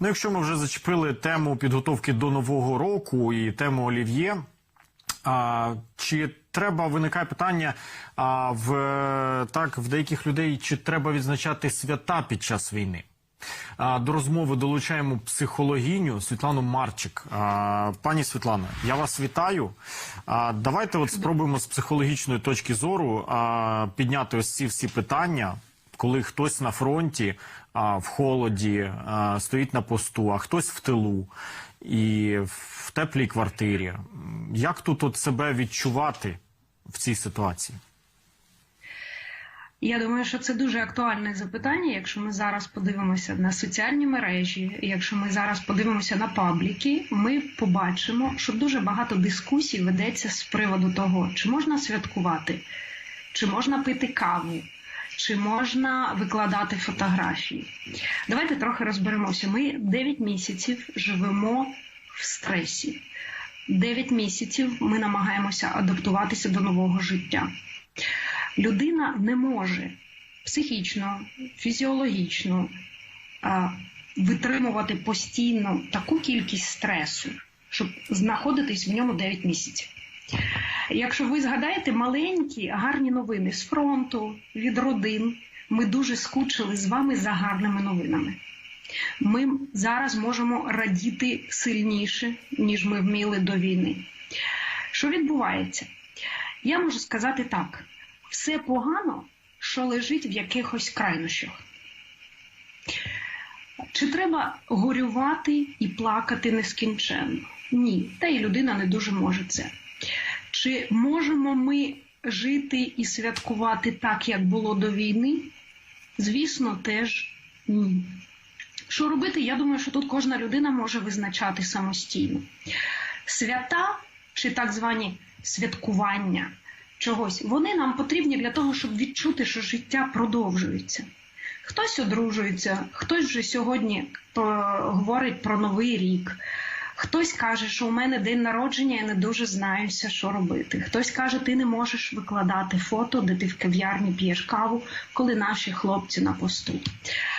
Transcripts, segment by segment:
Ну, якщо ми вже зачепили тему підготовки до нового року і тему олів'є. А, чи треба виникає питання а, в так в деяких людей, чи треба відзначати свята під час війни? А, до розмови долучаємо психологіню Світлану Марчик. А, пані Світлано, я вас вітаю. А, давайте от спробуємо з психологічної точки зору а, підняти ось ці всі питання, коли хтось на фронті а, в холоді а, стоїть на посту, а хтось в тилу і в теплій квартирі. Як тут от себе відчувати в цій ситуації? Я думаю, що це дуже актуальне запитання. Якщо ми зараз подивимося на соціальні мережі, якщо ми зараз подивимося на пабліки, ми побачимо, що дуже багато дискусій ведеться з приводу того, чи можна святкувати, чи можна пити каву, чи можна викладати фотографії. Давайте трохи розберемося. Ми 9 місяців живемо в стресі. 9 місяців ми намагаємося адаптуватися до нового життя. Людина не може психічно, фізіологічно витримувати постійно таку кількість стресу, щоб знаходитись в ньому 9 місяців. Якщо ви згадаєте маленькі гарні новини з фронту, від родин, ми дуже скучили з вами за гарними новинами. Ми зараз можемо радіти сильніше, ніж ми вміли до війни. Що відбувається? Я можу сказати так: все погано, що лежить в якихось крайнощах. Чи треба горювати і плакати нескінченно? Ні, та й людина не дуже може це. Чи можемо ми жити і святкувати так, як було до війни? Звісно, теж ні. Що робити? Я думаю, що тут кожна людина може визначати самостійно. Свята чи так звані святкування чогось, вони нам потрібні для того, щоб відчути, що життя продовжується. Хтось одружується, хтось вже сьогодні говорить про новий рік. Хтось каже, що у мене день народження, я не дуже знаюся, що робити. Хтось каже, ти не можеш викладати фото, де ти в кав'ярні п'єш каву, коли наші хлопці на посту.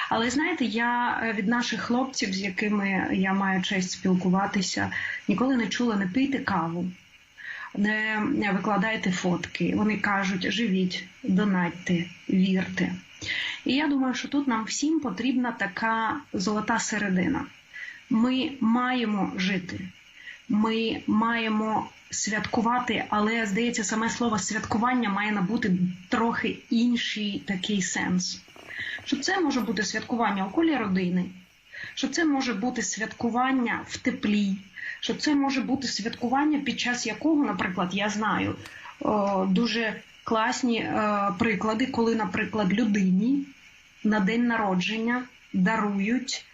Але знаєте, я від наших хлопців, з якими я маю честь спілкуватися, ніколи не чула не пийте каву, не викладайте фотки. Вони кажуть, живіть, донатьте, вірте. І я думаю, що тут нам всім потрібна така золота середина. Ми маємо жити, ми маємо святкувати, але здається, саме слово святкування має набути трохи інший такий сенс. Що це може бути святкування у колі родини, що це може бути святкування в теплі, що це може бути святкування, під час якого, наприклад, я знаю дуже класні приклади, коли, наприклад, людині на день народження дарують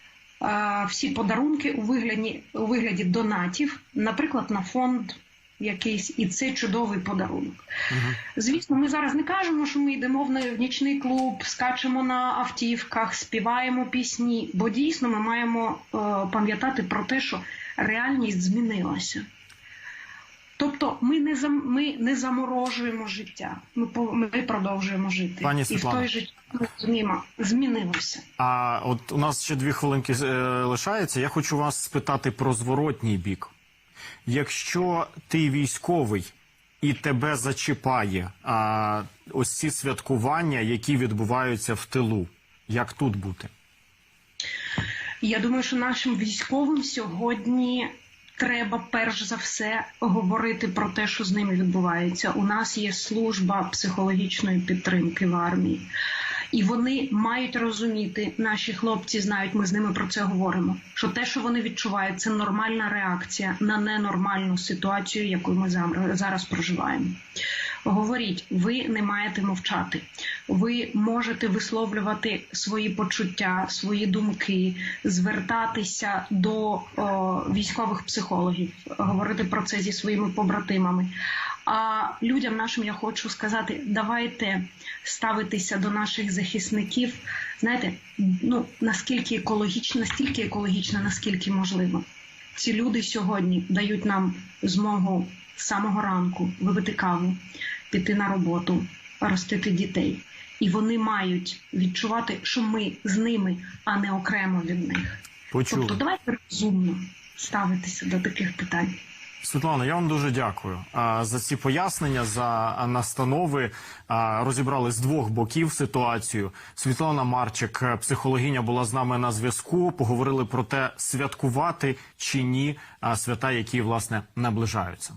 всі подарунки у вигляді у вигляді донатів, наприклад, на фонд якийсь, і це чудовий подарунок. Угу. Звісно, ми зараз не кажемо, що ми йдемо в нічний клуб, скачемо на автівках, співаємо пісні, бо дійсно ми маємо е, пам'ятати про те, що реальність змінилася. Тобто ми не зам, ми не заморожуємо життя, ми ми продовжуємо жити. Пані і в Світлана. той же зміма змінилося. А от у нас ще дві хвилинки е, лишається. Я хочу вас спитати про зворотній бік. Якщо ти військовий і тебе зачіпає а, ось ці святкування, які відбуваються в тилу, як тут бути? Я думаю, що нашим військовим сьогодні треба перш за все говорити про те, що з ними відбувається. У нас є служба психологічної підтримки в армії. І вони мають розуміти, наші хлопці знають, ми з ними про це говоримо. Що те, що вони відчувають, це нормальна реакція на ненормальну ситуацію, яку ми зараз проживаємо. Говоріть, ви не маєте мовчати. Ви можете висловлювати свої почуття, свої думки, звертатися до о, військових психологів, говорити про це зі своїми побратимами. А людям нашим я хочу сказати: давайте ставитися до наших захисників. Знаєте, ну наскільки екологічно, настільки екологічно, наскільки можливо. Ці люди сьогодні дають нам змогу з самого ранку випити каву, піти на роботу, ростити дітей. І вони мають відчувати, що ми з ними, а не окремо від них. Почули. Тобто давайте розумно ставитися до таких питань. Світлана, я вам дуже дякую а, за ці пояснення, за настанови. А, Розібрали з двох боків ситуацію. Світлана Марчик, е, психологиня, була з нами на зв'язку. Поговорили про те, святкувати чи ні свята, які власне наближаються.